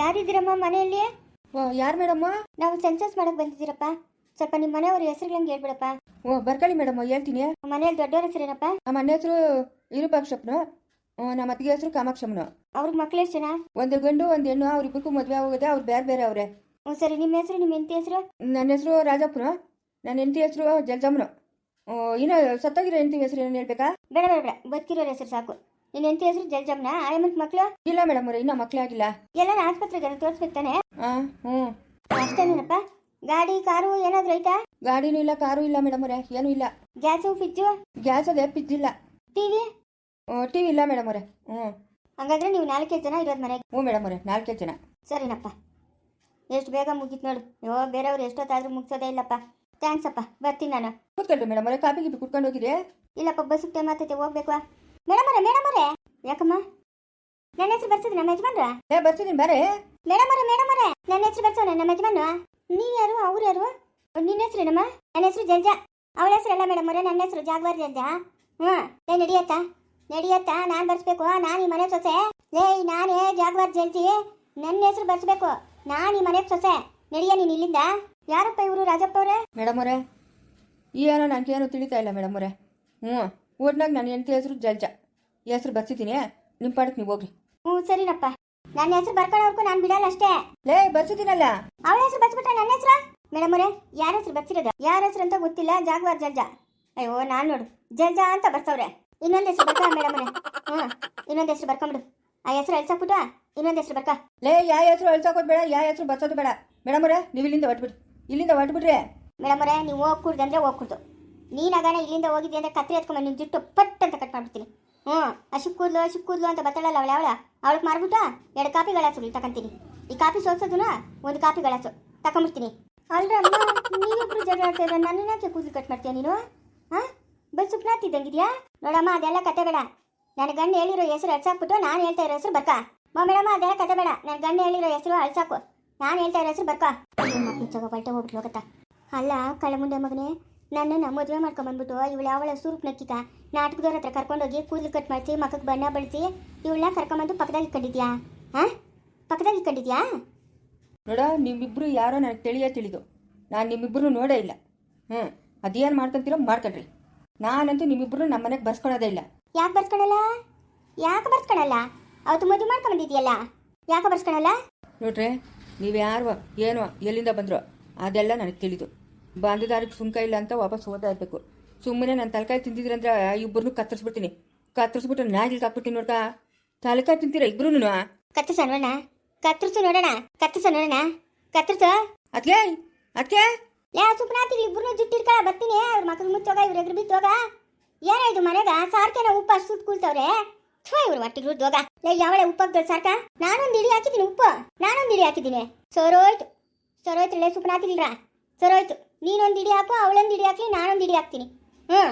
ಯಾರಿದ್ದೀರಮ್ಮ ಮನೆಯಲ್ಲಿ ಓ ಯಾರು ಮೇಡಮ್ಮ ನಾವು ಸೆನ್ಸಸ್ ಮಾಡಕ್ ಬಂದಿದ್ದೀರಪ್ಪ. ಸ್ವಲ್ಪ ನಿಮ್ಮ ಮನೆಯವ್ರ ಹೆಸರುಗಳಂಗೆ ಹೇಳ್ಬಿಡಪ್ಪ. ಓ ಬರ್ಕೊಳ್ಳಿ ಮೇಡಮ್ ಹೇಳ್ತೀನಿ. ಮನೆಯಲ್ಲಿ ದೊಡ್ಡವ್ರ ಹೆಸರೇನಪ್ಪ ನಮ್ಮ ಅಣ್ಣ ಹೆಸರು ವಿರೂಪಾಕ್ಷಪ್ಪನು ನಮ್ಮ ಅತ್ತಿಗೆ ಹೆಸರು ಕಾಮಾಕ್ಷಮ್ಮನು ಅವ್ರಿಗೆ ಮಕ್ಳು ಎಷ್ಟು ಜನ? ಒಂದು ಗಂಡು ಒಂದು ಹೆಣ್ಣು ಅವ್ರಿಬ್ಬರಿಗೂ ಮದುವೆ ಆಗೋದೆ ಅವ್ರು ಬೇರೆ ಬೇರೆ ಅವರೇ. ಹ್ಞೂ ಸರಿ ನಿಮ್ಮ ಹೆಸರು ನಿಮ್ಮ ಹೆಂಡತಿ ಹೆಸರು? ನನ್ನ ಹೆಸರು ರಾಜಪ್ಪನು. ನನ್ನ ಹೆಂಡತಿ ಹೆಸರು ಜಲಜಮ್ಮನು. ಇನ್ನು ಸತ್ತೋಗಿರೋ ಹೆಂಡತಿ ಹೆಸರು ಏನು ಹೇಳ್ಬೇಕಾ? ಬೇಡ ಬೇಡ ಬೇಡ. ಬದುಕಿರೋರ ಹೆಸರು ಸಾಕು. ನಿನ್ನ ಹೆಂಡತಿ ಹೆಸರು ಜಲ್ಜಮ್ನ? ಆಯಮ್ಮಂತ ಮಕ್ಳು? ಇಲ್ಲ ಮೇಡಮ್ ಅವ್ರೆ ಇನ್ನೂ ಮಕ್ಕಳೇ ಆಗಿಲ್ಲ. ಎಲ್ಲ ಆಸ್ಪತ್ರೆಗೆ ತೋರಿಸ್ಬೇಕು ತಾನೆ? ಹಾಂ ಹ್ಞೂ. ಅಷ್ಟೇನೇನಪ್ಪ? ಗಾಡಿ ಕಾರು ಏನಾದ್ರು ಐತಾ? ಗಾಡಿನೂ ಇಲ್ಲ ಕಾರು ಇಲ್ಲ ಮೇಡಮ್ ಅವರೇ ಏನೂ ಇಲ್ಲ. Gas fridge? ಗ್ಯಾಸ್ ಅದೇ ಪಿಜ್ಜಿಲ್ಲ ಟಿವಿ? ಟಿ ವಿ ಇಲ್ಲ ಮೇಡಮ್ ಅವರೇ ಹ್ಞೂ. ಹಂಗಾದ್ರೆ ನೀವು ನಾಲ್ಕೇ ಜನ ಇರೋದು ಮನೆಗೆ. ಹ್ಞೂ ಮೇಡಮ್ ಅವರೇ ನಾಲ್ಕೇ ಜನ. ಸರಿನಪ್ಪ. ಎಷ್ಟು ಬೇಗ ಮುಗೀತು ನೋಡು. ಯೋ ಬೇರೆಯವ್ರು ಎಷ್ಟೊತ್ತಾದ್ರೂ ಮುಗಿಸೋದೇ ಇಲ್ಲಪ್ಪ. ಥ್ಯಾಂಕ್ಸ್ ಅಪ್ಪ. ಬರ್ತೀನಿ ನಾನು. ಕೂತ್ಕೊಳ್ರಿ ಮೇಡಮ್ ಅವರೇ ಕಾಫಿ ಗಿಪಿ ಕುಟ್ಕೊಂಡು ಹೋಗಿರಿ ಇಲ್ಲಪ್ಪ ಬಸ್ಸಿಗೆ ಟೈಮ್ ಆಗ್ತೈತೆ ಹೋಗ್ಬೇಕು. ಮೇಡಮ್ ಮೇಡಮರೇ. ಯಾಕಮ್ಮ? ನನ್ನ ಹೆಸರು ಬರ್ಸಿದ್ರಿ ನಮ್ಮ ಯಜಮಾನ್ರ? ಏ ಬರ್ತಿದ್ದೀನಿ ಬರೇ. ಮೇಡಮರೇ ಮೇಡಮರೇ. ನನ್ನ ಹೆಸರು ಬರ್ಸೋಣ ನಮ್ಮ ಯಜಮಾನ್ ನೀವು ಯಾರು ಅವ್ರು ಯಾರು? ನಿನ್ನ ಹೆಸರು ಏನಮ್ಮ ನನ್ನ ಹೆಸರು ಜಂಜ. ಅವಳ ಹೆಸರು ಮೇಡಮ್ ಅವರೇ ನನ್ನ ಹೆಸರು ಜಾಗ್ವಾರ್ ಜಂಜ. ಹ್ಞೂ ಏ ನಡಿಯತ್ತಾ? ನಡಿಯತ್ತಾ? ನಾನು ಬರ್ಸ್ಬೇಕು. ನಾನು ಈ ಮನೆ ಸೊಸೆ. ಏಯ್ ನಾನೇ ಜಾಗ್ವಾರ್ ಜಂಜಿ. ನನ್ನ ಹೆಸರು ಬರ್ಸ್ಬೇಕು. ನಾನು ಈ ಮನೆ ಸೊಸೆ. ನಡಿಯ ನೀನು ಇಲ್ಲಿಂದ? ಯಾರಪ್ಪ ಇವರು ರಾಜಪ್ಪ ಅವರೇ? ಮೇಡಮ್ ಅವರೇ ಏನೋ ನನಗೇನು ತಿಳಿತಾ ಇಲ್ಲ ಮೇಡಮ್ ಅವರೇ ಹ್ಞೂ ಊಟ್ನಾಗ ನನ್ನ ಹೆಂಡತಿ ಹೆಸರು ಜಲ್ಜ. ಹೆಸರು ಬರ್ಸಿದ್ದೀನಿ ನಿಮ್ಮ ಪಾಡಕ್ಕೆ ನೀವು ಹೋಗ್ರಿ. ಹ್ಞೂ ಸರಿನಪ್ಪ. ನನ್ನ ಹೆಸರು ಬರ್ಕೊಳ್ಳೋರ್ಗೂ ನಾನು ಬಿಡಲ್ಲ ಅಷ್ಟೇ. ಲೇ ಬರ್ಸಿದ್ದೀನಲ್ಲ ಅವಳ ಹೆಸರು ಬರ್ಸ್ಬಿಟ್ರೆ ನನ್ನ ಹೆಸರು? ಮೇಡಮ್ ಅವರೇ ಯಾರ ಹೆಸರು ಬರ್ಸಿರೋದು? ಯಾರ ಹೆಸರು ಅಂತ ಗೊತ್ತಿಲ್ಲ ಜಾಗ್ವಾರ್ ಜಲ್ಜ. ಅಯ್ಯೋ ನಾನು ನೋಡು. ಜಲ್ಜ ಅಂತ ಬರ್ಸವ್ರೆ. ಇನ್ನೊಂದು ಹೆಸರು ಬರ್ಕ ಮೇಡಮ್ ಅವರೇ. ಹ್ಞೂ ಇನ್ನೊಂದು ಹೆಸರು ಬರ್ಕೊಂಬಿಡು ಆ ಹೆಸರು ಎಳ್ಸಾಕ್ಬಿಟ್ಟು ಇನ್ನೊಂದು ಹೆಸರು ಬರ್ಕ. ಲೇ ಯಾವ ಹೆಸರು ಅಳ್ಸೋಕೋದು ಬೇಡ ಯಾವ ಹೆಸರು ಬರ್ಸೋದು ಬೇಡ. ಮೇಡಮ್ ಅವರೇ ನೀವು ಇಲ್ಲಿಂದ ಹೊಟ್ಬಿಡಿ ಇಲ್ಲಿಂದ ಹೊಟ್ಬಿಡ್ರಿ ಮೇಡಮ್ ಅವರೇ ನೀವು ಹೋಗ್ಕೂಡ್ದು ಹೋಗ್ಕೊಡ್ತು ಹೋಗ್ಕೂಡ್ದು ನೀನಾಗಾನೆ ಇಲ್ಲಿಂದ ಹೋಗಿದ್ದೆ ಅಂದ್ರೆ ಕತ್ರಿ ಎತ್ಕೊಂಬ ನಿನ್ನ ಜುಟ್ಟು ಪಟ್ ಅಂತ ಕಟ್ ಮಾಡ್ಬಿಡ್ತೀನಿ. ಹ್ಞೂ, ಅಶಿಕ್ ಕೂದ್ಲು ಅಶಿಕ್ ಕೂದ್ಲು ಅಂತ ಬತ್ತಾಳಲ್ಲ ಅವಳ ಅವಳ? ಅವಳಿಗೆ ಮಾರ್ಬಿಟ್ಟು ಎರಡು ಕಾಪಿ ಗಳಾಸು ತಗೊಂತೀನಿ ಈ ಕಾಪಿ ಸೋಲ್ಸೋದುನ ಒಂದು ಕಾಪಿ ಗಳಾಸು. ತಗೊಂಬಿಡ್ತೀನಿ ಅಲ್ರಮ್ಮ ನೀವಿಬ್ರು ಜಗಳ ಆಡ್ತಾ ನನ್ನ ಯಾಕೆ ಕೂದಲು ಕಟ್ ಮಾಡ್ತೀಯ ನೀನು? ಹಾಂ? ಬಲ್ ಸುಪ್ನಾತಿದ್ದಂಗಿದ್ಯಾ ನೋಡಮ್ಮ, ಅದೆಲ್ಲ ಕತೆ ಬೇಡ. ನನ್ನ ಗಂಡ ಹೇಳಿರೋ ಹೆಸರು ಅಳ್ಸಾಕ್ಬಿಟ್ಟು ನಾನು ಹೇಳ್ತಾ ಇರೋ ಹೆಸರು ಬರ್ಕ. ಮಾ, ಮೇಡಮ್ಮ, ಅದೆಲ್ಲ ಕತೆ ಬೇಡ. ನನ್ನ ಗಂಡ ಹೇಳಿರೋ ಹೆಸರು ಅಳ್ಸಾಕು. ನಾನು ಹೇಳ್ತಾ ಇರೋ ಹೆಸರು ಬರ್ಕ. ಮಕ್ಕಳು ಚಗ ಹೋಗ್ಬಿಟ್ಟು ಹೋಗತ್ತಾ ಅಲ್ಲ ಕಳೆ ಮುಂದೆ ಮಗನೇ ನನ್ನನ್ನು ಮದುವೆ ಮಾಡ್ಕೊಂಬಂದ್ಬಿಟ್ಟು ಇವಳು ಯಾವಳ ಸೂರ್ಪ್ ನಕ್ಕಿಕ ನಾಟಕದವ್ರ ಹತ್ರ ಕರ್ಕೊಂಡೋಗಿ ಕೂದಲು ಕಟ್ ಮಾಡಿಸಿ ಮಕ್ಕಕ್ಕೆ ಬಣ್ಣ ಬಳಸಿ ಇವಳನ್ನ ಕರ್ಕೊಂಬಂದು ಪಕ್ಕದಾಗಿ ಇಟ್ಕೊಂಡಿದ್ಯಾ? ಹಾಂ? ಪಕ್ಕದಾಗಿ ಕಂಡಿದ್ಯಾ ನೋಡ ನಿಮ್ಮಿಬ್ಬರು ಯಾರೋ ನನಗೆ ತಿಳಿಯೋ ತಿಳಿದು. ನಾನು ನಿಮ್ಮಿಬ್ಬರು ನೋಡೇ ಇಲ್ಲ. ಹ್ಞೂ ಅದೇನು ಮಾಡ್ಕೊಂತೀರೋ ಮಾಡ್ಕೊಳ್ರಿ ನಾನಂತೂ ನಿಮ್ಮಿಬ್ಬರು ನಮ್ಮ ಮನೆಗೆ ಬರ್ಸ್ಕೊಳೋದೇ ಇಲ್ಲ. ಯಾಕೆ ಬರ್ಸ್ಕೊಳಲ್ಲ? ಯಾಕೆ ಬರ್ಸ್ಕೊಳಲ್ಲ? ಅವತ್ತು ಮದುವೆ ಮಾಡ್ಕೊಂಬಂದಿದ್ಯಲ್ಲ ಯಾಕೆ ಬರ್ಸ್ಕೊಳಲ್ಲ? ನೋಡ್ರಿ ನೀವು ಯಾರು ಏನೋ ಎಲ್ಲಿಂದ ಬಂದ್ರೋ ಅದೆಲ್ಲ ನನಗೆ ತಿಳಿದು. ಬಾಂಧದಾರಿಗೆ ಸುಂಕ ಇಲ್ಲ ಅಂತ ವಾಪಸ್ ಓದ್ತಾ ಇರಬೇಕು ಸುಮ್ಮನೆ ನಾನು ತಲಕಾಯಿ ತಿಂದಿದ್ರಂದ್ರೆ ಇಬ್ಬರನ್ನು ಕತ್ತರಿಸ್ಬಿಡ್ತೀನಿ. ಕತ್ತರಿಸ್ಬಿಟ್ಟು ನಾಗಿಲ್ಗೆ ಹಾಕ್ಬಿಡ್ತೀನಿ ನೋಡ್ಕ. ತಲಕಾಯಿ ತಿಂತೀರಾ ಇಬ್ರು ಕತ್ತರಿಸ ನೋಡೋಣ ಕತ್ತರಿಸು ನೋಡೋಣ ಕತ್ತರಿಸ ನೋಡೋಣ ಕತ್ತರಿಸು. ಅದಕ್ಕೆ ಅದಕ್ಕೆ ಲೇ ಸುಪ್ನಾತಿಗಳು ಇಬ್ಬರು ಜುಟ್ಟಿಡ್ಕ ಬರ್ತೀನಿ. ಅವ್ರ ಮಕ್ಕಳು ಮುಚ್ಚೋಗ ಇವ್ರ ಎದುರು ಬಿತ್ತೋಗ ಏನೇ ಇದು ಮನೆಗ? ಸಾರ್ಕೆನ ಉಪ್ಪು ಅಷ್ಟು ಸುತ್ತ ಕೂಳ್ತವ್ರೆ ಥೋ ಇವ್ರು ಮಟ್ಟಿಗೆ ರುದ್ದೋಗ ಲೇ ಯಾವಳೆ ಉಪ್ಪಾಗ್ತದೆ ಸಾರ್ಕ? ನಾನೊಂದು ಇಡಿ ಹಾಕಿದ್ದೀನಿ ಉಪ್ಪು. ನಾನೊಂದು ಇಡಿ ಹಾಕಿದ್ದೀನಿ. ಸರೋಯ್ತು. ಸರೋಯ್ತು ಲೇ ಸುಪ್ನಾತಿಲ್ರ ಸರೋಯ್ತು ನೀನೊಂದು ಇಡಿ ಹಾಕು ಅವಳೊಂದು ಇಡಿ ಹಾಕ್ಲಿ ನಾನೊಂದು ಇಡಿ ಹಾಕ್ತೀನಿ. ಹ್ಞೂ.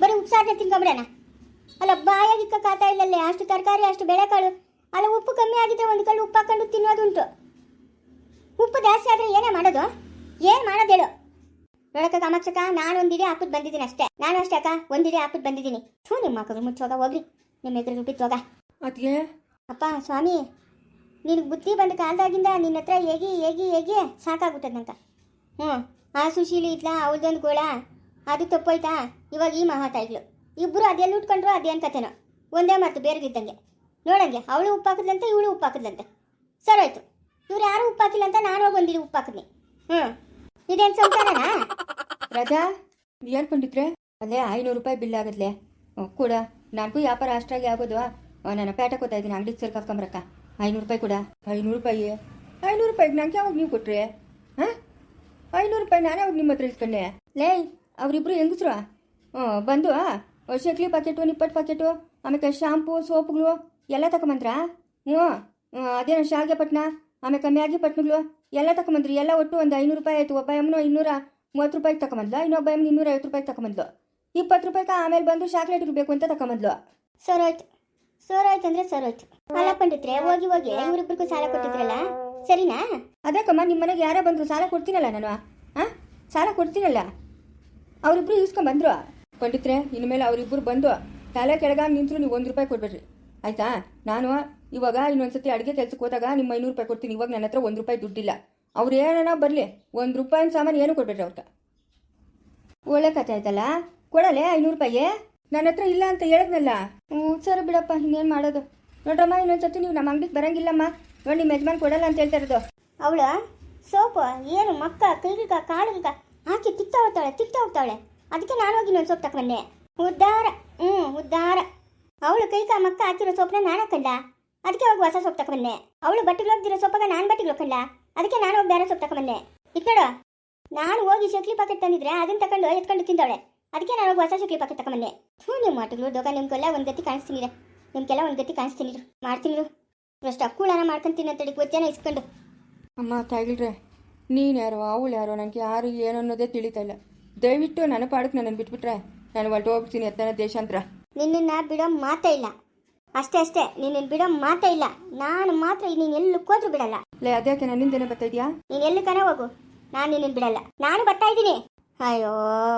ಬರೀ ಉಪ್ಪು ಸಾರನ್ನ ತಿನ್ಕೊಂಬಿಡೋಣ. ಅಲ್ಲ ಬಾಯಾಗಿಕ್ಕ ಕಾತಾ ಇಲ್ಲಲ್ಲೇ ಅಷ್ಟು ತರಕಾರಿ ಅಷ್ಟು ಬೆಳೆಕಾಳು. ಅಲ್ಲ ಉಪ್ಪು ಕಮ್ಮಿ ಆಗಿದ್ರೆ ಒಂದು ಕಲ್ಲು ಉಪ್ಪು ಹಾಕೊಂಡು ತಿನ್ನೋದುಂಟು ಉಪ್ಪು ಜಾಸ್ತಿ ಆದರೆ ಏನೇ ಮಾಡೋದು? ಏನು ಮಾಡೋದು ಹೇಳು. ನೋಡಕ್ಕ ಕಾಮಾಕ್ಷಕ ನಾನು ಇಡಿ ಹಾಕೋದು ಬಂದಿದ್ದೀನಿ ಅಷ್ಟೇ. ನಾನು ಅಷ್ಟೇ ಅಕ್ಕ ಒಂದಿಡಿ ಹಾಕೋದು ಬಂದಿದ್ದೀನಿ. ಥೂ ನಿಮ್ಮ ಮಕ್ಕಳು ಮುಚ್ಚೋಗ ಹೋಗ್ರಿ. ನಿಮ್ಮ ಎದುರು ಬಿತ್ತೋಗ ಅದಕ್ಕೆ ಅಪ್ಪ ಸ್ವಾಮಿ ನಿನಗೆ ಬುದ್ಧಿ ಬಂದ ಕಾಲದಾಗಿಂದ ನಿನ್ನ ಹತ್ರ ಹೇಗಿ ಹೇಗಿ ಹೇಗಿ ಸಾಕಾಗುತ್ತದಂತ ಹ್ಞೂ ಆ ಸುಶೀಲಿ ಇದ್ಲಾ ಅವಳದೊಂದು ಗೋಳ. ಅದು ತಪ್ಪೋಯ್ತಾ? ಇವಾಗ ಈ ಮಹಾತಾಯಿಗಳು. ಇಬ್ಬರು ಅದೆಲ್ಲ ಉಟ್ಕೊಂಡ್ರು ಅದೇನು ಕಥೆನೋ ಒಂದೇ ಮಾತು ಬೇರೆಗಿದ್ದಂಗೆ. ನೋಡಂಗೆ ಅವಳು ಉಪ್ಪು ಹಾಕಿದ್ಲಂತೆ ಇವಳು ಉಪ್ಪು ಸರಿ ಸರೋಯ್ತು. ಇವ್ರು ಯಾರು ಉಪ್ಪಾಕಿಲ್ಲ ಅಂತ ನಾನು ಹೋಗಿ ಒಂದಿಡಿ ಉಪ್ಪು ಹಾಕಿದ್ನಿ ಹ್ಞೂ. ಇದೇನು ಸಂಸಾರನಾ? ರಜಾ ಏನು ಪಂಡಿತ್ರೆ ಅಲ್ಲೇ ಐನೂರು ರೂಪಾಯಿ ಬಿಲ್ ಆಗತ್ಲೆ ಹ್ಞೂ ಕೂಡ. ನನಗೂ ವ್ಯಾಪಾರ ಅಷ್ಟಾಗಿ ಆಗೋದು. ನಾನು ಪೇಟೆ ಹೋಗ್ತಾ ಇದ್ದೀನಿ ಅಂಗಡಿಗೆ ಸೇರ್ಕೊಂಬರಕ್ಕ ಐನೂರು ರೂಪಾಯಿ ಕೂಡ. ಐನೂರು ರೂಪಾಯಿ? ಐನೂರು ರೂಪಾಯಿಗೆ ನಂಗೆ ಯಾವಾಗ ನೀವು ಕೊಟ್ರಿ? ಹಾಂ? ಐನೂರು ರೂಪಾಯಿ ನಾನು ಅವ್ರು ನಿಮ್ಮ ಹತ್ರ ಇಸ್ಕೊಂಡೆ. ಲೇ, ಅವರಿಬ್ರು ಹೆಂಗಸ್ರು? ಹ್ಞೂ, ಬಂದು ಶಕ್ಲಿ ಪಾಕೆಟು ನಿಪ್ಪಟ್ಟು ಪಾಕೆಟು ಆಮೇಲೆ ಶಾಂಪು, ಸೋಪ್ಗಳು ಎಲ್ಲ ತಗೊಂಬಂದ್ರಾ ಹ್ಞೂ ಅದೇನು ಶಾವಿಗೆ ಆಮೇಲೆ ಮ್ಯಾಗಿ ಪಟ್ನಗಳು ಎಲ್ಲ ತಗೊಂಬಂದ್ರಿ ಎಲ್ಲ ಒಟ್ಟು ಒಂದು ಐನೂರು ರೂಪಾಯಿ ಆಯಿತು. ಒಬ್ಬ ಎಮ್ಮನು ಇನ್ನೂರ ಮೂವತ್ತು ರೂಪಾಯಿಗೆ ತಗೊಂಬಂದ್ಲು ಇನ್ನೊಬ್ಬ ಎಮ್ಮನ ಇನ್ನೂರ ಐವತ್ತು ರೂಪಾಯಿಗೆ ತಗೊಂಬಂದ್ಲು ಇಪ್ಪತ್ತು ರೂಪಾಯಿಗೆ ಆಮೇಲೆ ಬಂದು ಚಾಕ್ಲೇಟ್ ಬೇಕು ಅಂತ ತಗೊಂಬಂದ್ಲು ಆಯ್ತು ಅಂದರೆ ಸರ್ ಆಯ್ತು ಅಲ್ಲ ಪಂಡಿತ್ರೆ, ಹೋಗಿ ಹೋಗಿ ಇವರಿಬ್ಬರಿಗೂ ಸಾಲ ಕೊಟ್ಟಿದ್ರಲ್ಲ? ಸರಿನಾ? ಅದಕ್ಕಮ್ಮ ನಿಮ್ಮ ಮನೆಗೆ ಯಾರೇ ಬಂದರು ಸಾಲ ಕೊಡ್ತೀನಲ್ಲ ನಾನು. ಹಾಂ ಸಾಲ ಕೊಡ್ತೀನಲ್ಲ. ಅವರಿಬ್ರು ಇಸ್ಕೊಂಬಂದ್ರು ಪಂಡಿತ್ರೆ, ಇನ್ಮೇಲೆ ಅವರಿಬ್ಬರು ಬಂದು ತಲೆ ಕೆಳಗಾಗಿ ನಿಂತರು ನೀವು ಒಂದು ರೂಪಾಯಿ ಕೊಡ್ಬೇಡ್ರಿ. ಆಯ್ತಾ? ನಾನು ಇವಾಗ ಇನ್ನೊಂದ್ಸತಿ ಅಡುಗೆ ಕೆಲಸಕ್ಕೆ ಹೋದಾಗ ನಿಮ್ಮ ಐನೂರು ರೂಪಾಯಿ ಕೊಡ್ತೀನಿ. ಇವಾಗ ನನ್ನ ಹತ್ರ ಒಂದು ರೂಪಾಯಿ ದುಡ್ಡಿಲ್ಲ. ಅವ್ರು ಏನಾನ ಬರಲಿ. ಒಂದು ರೂಪಾಯಿನ ಸಾಮಾನು ಏನು ಕೊಡ್ಬೇಡ್ರಿ ಅವ್ರಿಗೆ? ಒಳ್ಳೆ ಕಥೆ ಆಯ್ತಲ್ಲ? ಕೊಡಲೆ ಐನೂರು ರೂಪಾಯಿ? ನನ್ನ ಹತ್ರ ಇಲ್ಲ ಅಂತ ಹೇಳಿದ್ನಲ್ಲ. ಹ್ಞೂ ಸರಿ ಬಿಡಪ್ಪ, ಇನ್ನೇನು ಮಾಡೋದು? ನೋಡ್ರಮ್ಮ, ಇನ್ನೊಂದ್ಸತಿ ನೀವು ನಮ್ಮ ಅಂಗಡಿಗೆ ಬರಂಗಿಲ್ಲಮ್ಮ. ನೋಡಿ ನಿಮ್ಮ ಯಜಮಾನ್ ಕೊಡಲ್ಲ ಅಂತ ಹೇಳ್ತಾ ಇರೋದು. ಅವಳ ಸೋಪು, ಏನು ಮಕ್ಕ ಕೈಗಿಕ ಕಾಲಿಗ ಹಾಕಿ ತಿಕ್ತಾ ಹೋಗ್ತಾಳೆ ತಿಕ್ತಾ ಹೋಗ್ತಾಳೆ. ಅದಕ್ಕೆ ನಾನು ಹೋಗಿ ಇನ್ನೊಂದು ಸೋಪ್ ತಕೊಂಡೆ ಉದ್ದಾರ ಹ್ಞೂ ಉದ್ದಾರ. ಅವಳು ಕೈಕ ಮಕ್ಕ ಹಾಕಿರೋ ಸೋಪ್ನ ನಾನು ಹಾಕಂಡ. ಅದಕ್ಕೆ ಹೋಗಿ ಹೊಸ ಸೋಪ್ ತಕೊಂಡೆ ಅವಳು ಬಟ್ಟೆಗೆ ಹೋಗ್ತಿರೋ ಸೋಪಾಗ ನಾನು ಬಟ್ಟೆಗೆ ಹೋಗಲ್ಲ ಅದಕ್ಕೆ ನಾನು ಹೋಗಿ ಬೇರೆ ಸೋಪ್ ತಕೊಂಡೆ ಇಟ್ಕೊಡು ನಾನು ಹೋಗಿ ಶಕ್ಲಿ ಪಾಕೆಟ್ ತಂದಿದ್ರೆ ಅದನ್ನ ತಗೊಂಡು ಎತ್ಕೊಂಡು ತಿಂದವಳೆ. ಅದಕ್ಕೆ ನಾನು ಹೋಗಿ ಹೊಸ ಶಕ್ಲಿ ಪಾಕೆಟ್ ತಕೊಂಬಂದೆ ಹ್ಞೂ ನಿಮ್ಮ ಮಾಟುಗಳು ದೊಗ ನಿಮ್ಗೆಲ್ಲ ಒಂದು ಗತಿ ಕಾಣಿಸ್ತೀನಿ ನಿಮ್ಗೆಲ್ಲ ಒಂದು ಗತಿ ಕಾಣಿಸ್ತೀನಿ. ಮಾಡ್ತೀನಿ. ಅಷ್ಟು ಅಕ್ಕೂಳನ ಮಾಡ್ಕೊಂತೀನಿ ಅಂತೇಳಿ ಗೊತ್ತೇನ ಇಸ್ಕೊಂಡು. ಅಮ್ಮ ತಾಯಿಲ್ರೆ ನೀನು ಯಾರೋ ಅವಳು ಯಾರೋ ನನಗೆ ಯಾರು ಏನು ಅನ್ನೋದೇ ತಿಳಿತಾ ಇಲ್ಲ. ದಯವಿಟ್ಟು ನನ್ನ ಪಾಡಕ್ಕೆ ನನ್ನನ್ನು ಬಿಟ್ಬಿಟ್ರೆ ನಾನು ಹೊರಟು ಹೋಗ್ತೀನಿ ಎತ್ತನ ದೇಶಾಂತರ. ನಿನ್ನನ್ನ ಬಿಡೋ ಮಾತೇ ಇಲ್ಲ. ಅಷ್ಟೇ ಅಷ್ಟೇ ನಿನ್ನನ್ನು ಬಿಡೋ ಮಾತೇ ಇಲ್ಲ. ನಾನು ಮಾತ್ರ ನೀನು ಕೋದ್ರು ಬಿಡಲ್ಲ. ಲೇ ಅದ್ಯಾಕೆ ನನ್ನಿಂದನೇ ಬರ್ತಾ ಇದೆಯಾ? ನೀನು ಎಲ್ಲಿ ಕನ ಹೋಗು. ನಾನು ನಿನ್ನನ್ನು ಬಿಡಲ್ಲ. ನಾನು ಬರ್ತಾ ಇದ್ದೀನಿ. ಅಯ್ಯೋ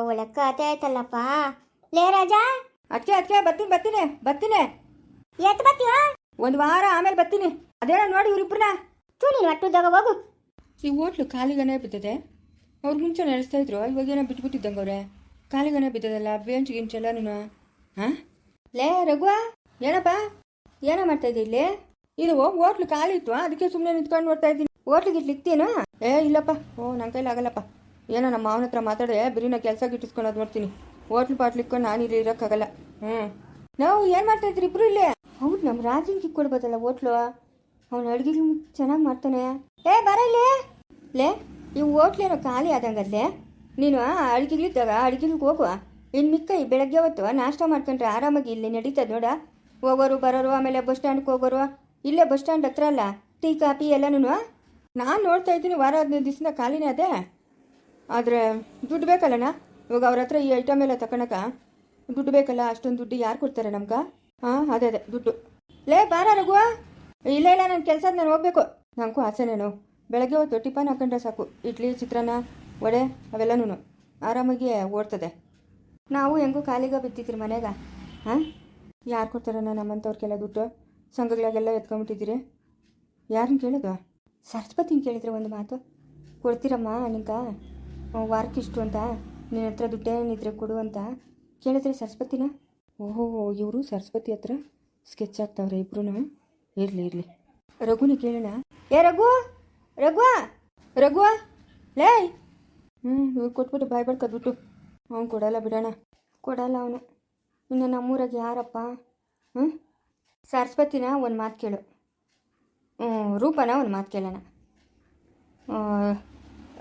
ಒಳ್ಳೆ ಕತೆ ಆಯ್ತಲ್ಲಪ್ಪ. ಲೇ ರಾಜಾ. ಅದಕ್ಕೆ ಅದಕ್ಕೆ ಬರ್ತೀನಿ ಬರ್ತೀನಿ ಬರ್ತೀನಿ. ಎತ್ತು ಬರ್ತೀವ ಒಂದು ವಾರ ಆಮೇಲೆ ಬರ್ತೀನಿ. ಅದೇನೋ ನೋಡಿ ಇವ್ರಿಬ್ರನ್ನ. ತೂ ನೀನು ಒಟ್ಟುದಾಗ ಹೋಗು. ಈ ಹೋಟ್ಲು ಖಾಲಿಗನೇ ಬಿದ್ದದೆ. ಅವ್ರು ಮುಂಚೆ ನಡೆಸ್ತಾ ಇದ್ರು ಇವಾಗ ಏನೋ ಬಿಟ್ಬಿಟ್ಟಿದ್ದಂಗೆ ಅವ್ರೆ. ಖಾಲಿಗನೇ ಬಿದ್ದದಲ್ಲ ಬೇಂಚ್ ಗಿಂಚ್ ಎಲ್ಲನೂ ಹಾಂ? ಲೇ ರಘುವ ಏನಪ್ಪ? ಏನೋ ಮಾಡ್ತಾ ಇದ್ದೆ ಇಲ್ಲಿ? ಇದು ಹೋಟ್ಲು ಖಾಲಿ ಇತ್ತು ಅದಕ್ಕೆ ಸುಮ್ಮನೆ ನಿಂತ್ಕೊಂಡು ನೋಡ್ತಾ ಇದ್ದೀನಿ. ಹೋಟ್ಲಿಗೆ ಇಟ್ಲಿಕ್ತೇನು ಏ ಇಲ್ಲಪ್ಪ. ಓ ನನ್ನ ಕೈಲಿ ಆಗಲ್ಲಪ್ಪ. ಏನೋ ನಮ್ಮ ಮಾವನ ಹತ್ರ ಮಾತಾಡಿದೆ ಬರೀ ನಾ ಕೆಲಸ ಗಿಟ್ಟಿಸ್ಕೊಂಡು ನೋಡ್ತೀನಿ. ಹೋಟ್ಲು ಪಾಟ್ಲಿಕ್ಕೊಂಡು ನಾನು ಇಲ್ಲಿ ಇರೋಕ್ಕಾಗಲ್ಲ. ಹ್ಞೂ ನಾವು ಏನು ಮಾಡ್ತಾ ಇದ್ರಿ ಇಬ್ರು ಇಲ್ಲೇ? ಹೌದು ನಮ್ಮ ರಾಜನ್ಗೆ ಕೊಡ್ಬೋದಲ್ಲ ಹೋಟ್ಲು ಅವನು ಅಡುಗೆಗಳು ಚೆನ್ನಾಗಿ ಮಾಡ್ತಾನೆ. ಏ, ಬರ ಇಲ್ಲಿ. ಲೇ, ಈ ಹೋಟ್ಲೇನೋ ಖಾಲಿ ಆದಂಗಲ್ಲೇ ನೀನು ಅಡುಗೆಗಳಿದ್ದಾಗ ಅಡುಗೆಗಳಿಗೆ ಹೋಗುವ ಇನ್ನು ಮಿಕ್ಕ ಈ ಬೆಳಗ್ಗೆ ಹೊತ್ತು ನಾಷ್ಟ ಮಾಡ್ಕೊಂಡ್ರೆ ಆರಾಮಾಗಿ ಇಲ್ಲಿ ನಡೀತದೆ ನೋಡ. ಹೋಗೋರು ಬರೋರು, ಆಮೇಲೆ ಬಸ್ ಸ್ಟ್ಯಾಂಡ್ಗೆ ಹೋಗೋರು. ಇಲ್ಲೇ ಬಸ್ ಸ್ಟ್ಯಾಂಡ್ ಹತ್ರ ಅಲ್ಲ, ಟೀ, ಕಾಫಿ ಎಲ್ಲನೂ ನಾನು ನೋಡ್ತಾ ಇದ್ದೀನಿ, ವಾರ ಹದಿನೈದು ದಿವಸದ ಖಾಲಿನೇ ಅದೇ. ಆದರೆ ದುಡ್ಡು ಬೇಕಲ್ಲಣ್ಣ? ಇವಾಗ ಅವ್ರ ಹತ್ರ ಈ ಐಟಮ್ ಎಲ್ಲ ತಗೊಳಕ ದುಡ್ಡು ಬೇಕಲ್ಲ, ಅಷ್ಟೊಂದು ದುಡ್ಡು ಯಾರು ಕೊಡ್ತಾರೆ ನಮ್ಗೆ? ಹಾಂ, ಅದೇ ಅದೇ, ದುಡ್ಡು. ಲೇ, ಬಾರ ರಘುವ ಇಲ್ಲ ಇಲ್ಲ ನನ್ನ ಕೆಲಸದ ನಾನು ಹೋಗ್ಬೇಕು. ನನಗೂ ಆಸೆನೇನು ಬೆಳಗ್ಗೆ ಹೊತ್ತು ಟಿಫನ್ ಹಾಕೊಂಡ್ರೆ ಸಾಕು. ಇಡ್ಲಿ, ಚಿತ್ರಾನ್ನ, ವಡೆ ಅವೆಲ್ಲನೂ ಆರಾಮಾಗಿ ಓಡ್ತದೆ. ನಾವು ಹೆಂಗೂ ಖಾಲಿಗ ಬಿತ್ತಿದ್ರಿ ಮನೆಗ. ಹಾಂ? ಯಾರು ಕೊಡ್ತಾರಣ್ಣ ನಮ್ಮಂಥವ್ರಿಗೆಲ್ಲ ದುಡ್ಡು? ಸಂಘಗಳಿಗೆಲ್ಲ ಎತ್ಕೊಂಡ್ಬಿಟ್ಟಿದ್ದೀರಿ. ಯಾರನ್ನ ಕೇಳೋದು? ಸರಸ್ವತಿನ ಕೇಳಿದ್ರೆ ಒಂದು ಮಾತು. ಕೊಡ್ತೀರಮ್ಮ ನಿಂಗೆ? ವಾರಕ್ಕಿಷ್ಟು ಅಂತ. ನಿನ್ನ ಹತ್ರ ದುಡ್ಡೇನಿದ್ರೆ ಕೊಡು ಅಂತ. ಕೇಳಿದ್ರೆ ಸರಸ್ವತಿನ? ಓಹೋ, ಇವರು ಸರಸ್ವತಿ ಹತ್ರ ಸ್ಕೆಚ್ ಆಗ್ತಾವ್ರೆ ಇಬ್ರು ಇರಲಿ ಇರಲಿ. ರಘುನ ಕೇಳೋಣ. ಏ, ರಘು! ರಘುವ ರಘುವ ಲೇ ಹ್ಞೂ ಇವ್ರು ಕೊಟ್ಬಿಟ್ಟು ಬಾಯ್ ದುಡ್ಡು. ಅವ್ನು ಕೊಡಲ್ಲ ಬಿಡೋಣ. ಕೊಡಲ್ಲ ಅವನು. ಇನ್ನು ನಮ್ಮೂರಾಗ ಯಾರಪ್ಪ? ಹ್ಞೂ ಸರಸ್ವತಿನ ಒಂದು ಮಾತು ಕೇಳು. ಹ್ಞೂ ರೂಪನ ಒಂದು ಮಾತು ಕೇಳೋಣ.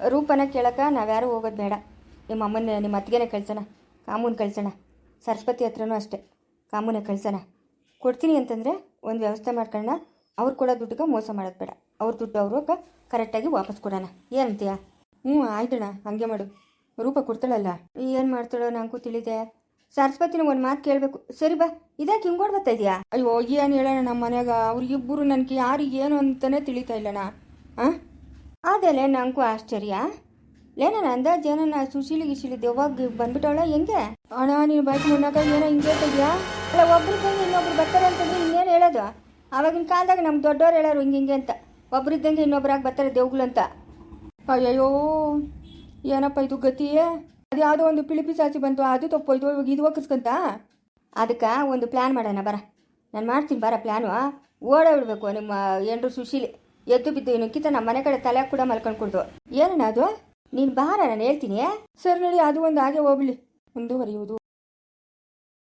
ರೂಪನ ಕೇಳಕ್ಕೆ ನಾವ್ಯಾರು ಹೋಗೋದು ಬೇಡ. ನಿಮ್ಮ ಅಮ್ಮನ ನಿಮ್ಮ ಅತ್ತಿಗೆನೇ ಕಳ್ಸೋಣ. ಕಾಮೂನ್ ಕಳ್ಸೋಣ. ಸರಸ್ವತಿ ಹತ್ರನೂ ಅಷ್ಟೇ. ಕಾಮೂನೇ ಕಳ್ಸೋಣ. ಕೊಡ್ತೀನಿ ಅಂತಂದರೆ ಒಂದು ವ್ಯವಸ್ಥೆ ಮಾಡ್ಕೊಳ್ಳೋಣ ಅವ್ರು ಕೊಡೋ ದುಡ್ಡಿಗೆ ಮೋಸ ಮಾಡೋದು ಬೇಡ. ಅವ್ರ ದುಡ್ಡು ಅವರು ಕರೆಕ್ಟಾಗಿ ವಾಪಸ್ ಕೊಡೋಣ. ಏನಂತೀಯ ಹ್ಞೂ ಆಯ್ತಣ್ಣ, ಹಂಗೆ ಮಾಡು. ರೂಪ ಕೊಡ್ತಾಳಲ್ಲ. ಏನು ಮಾಡ್ತಾಳೋ ನನಗೂ ತಿಳಿದೆ. ಸರಸ್ವತಿನ ಒಂದು ಮಾತು ಕೇಳಬೇಕು. ಸರಿ ಬಾ ಇದಕ್ಕೆ ಹಿಂಗೋಡ್ ಬರ್ತಾ ಇದೆಯಾ? ಅಯ್ಯೋ, ಏನು ಹೇಳೋಣ ನಮ್ಮ ಮನೆಯಾಗ? ಅವ್ರಿಗಿಬ್ಬರು ನನಗೆ ಯಾರು ಏನು ಅಂತಲೇ ತಿಳಿತಾ ಇಲ್ಲಣ್ಣ. ಹಾಂ ಆದಲೇ ನಂಗೂ ಆಶ್ಚರ್ಯ. ಲೇ ನಂದ ಅಂದಾಜು ಸುಶೀಲಿ ಗಿಶೀಲಿ ದೆವ್ವಾಗಿ ಬಂದ್ಬಿಟ್ಟವಳ ಹೆಂಗೆ? ಅಣ್ಣ, ನೀನು ಬೈಕ್ ಮುನ್ನಾಗ ಏನೋ ಹಿಂಗೆ ಹೇಳ್ತಿದ್ಯಾ ಅಲ್ಲ ಒಬ್ರಿದ್ದಂಗೆ ಇನ್ನೊಬ್ರು ಬರ್ತಾರೆ ಅಂತಂದ್ರೆ ಇನ್ನೇನು ಹೇಳೋದು? ಆವಾಗಿನ ಕಾಲದಾಗ ನಮ್ಮ ದೊಡ್ಡವ್ರು ಹೇಳೋರು ಹಿಂಗೆ ಹಿಂಗೆ ಅಂತ. ಒಬ್ರಿದ್ದಂಗೆ ಇನ್ನೊಬ್ರಾಗ ಬರ್ತಾರೆ ದೇವ್ಗಳು ಅಂತ. ಅಯ್ಯಯ್ಯೋ, ಏನಪ್ಪ ಇದು ಗತಿಯೇ ಅದು ಯಾವುದೋ ಒಂದು ಪಿಳಿಪಿ ಸಾಸಿ ಬಂತು, ಅದು ತಪ್ಪೋಯ್ತು ಇವಾಗ ಇದು ಒಕ್ಕಿಸ್ಕೊಂತ? ಅದಕ್ಕೆ ಒಂದು ಪ್ಲ್ಯಾನ್ ಮಾಡೋಣ, ಬರ. ನಾನು ಮಾಡ್ತೀನಿ, ಬರ ಪ್ಲ್ಯಾನು ಓಡ ಬಿಡಬೇಕು ನಿಮ್ಮ ಎಂಡ್ರು ಸುಶೀಲಿ. ಎದ್ದು ಬಿದ್ದು ಇನ್ನು ಕಿತ್ತ ನಮ್ಮ ಮನೆ ಕಡೆ ತಲೆ ಕೂಡ ಮಲ್ಕೊಂಡು ಕೊಡ್ದು. ಏನಣ್ಣ ಅದು? ನೀನು ಬಾರ ನಾನು ಹೇಳ್ತೀನಿ ಸರ್ ನೋಡಿ ಅದು ಒಂದು ಹಾಗೆ ಹೋಗ್ಲಿ ಮುಂದುವರಿಯುವುದು.